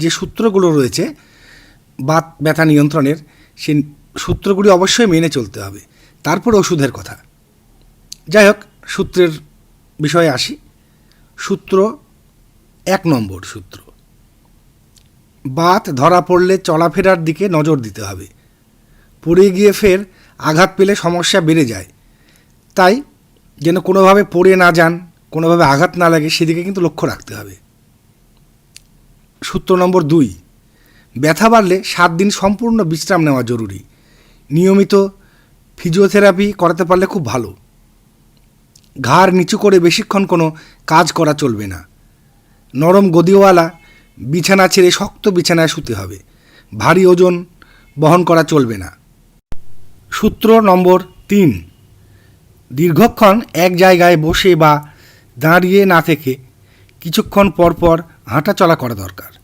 যে সূত্রগুলো রয়েছে বাত ব্যথা নিয়ন্ত্রণের সেই সূত্রগুলি অবশ্যই মেনে চলতে হবে। তারপর ওষুধের কথা। যাই হোক, সূত্রের বিষয়ে আসি। সূত্র এক নম্বর সূত্র। বাত ধরা পড়লে চলাফেরার দিকে নজর দিতে হবে। পড়ে গিয়ে ফের আঘাত পেলে সমস্যা বেড়ে যায়। তাই যেন কোনোভাবে পড়ে না যান, কোনোভাবে আঘাত না লাগে, সেদিকে কিন্তু লক্ষ্য রাখতে হবে। সূত্র নম্বর দুই। ব্যথা বাড়লে সাত দিন সম্পূর্ণ বিশ্রাম নেওয়া জরুরি। নিয়মিত ফিজিওথেরাপি করাতে পারলে খুব ভালো। ঘাড় নিচু করে বেশিক্ষণ কোনো কাজ করা চলবে না। নরম গদিওয়ালা, বিছানা ছেড়ে শক্ত বিছানায় শুতে হবে। ভারী ওজন বহন করা চলবে না। সূত্র নম্বর তিন। দীর্ঘক্ষণ এক জায়গায় বসে বা দাঁড়িয়ে না থেকে কিছুক্ষণ পর পর হাঁটা চলা করা দরকার।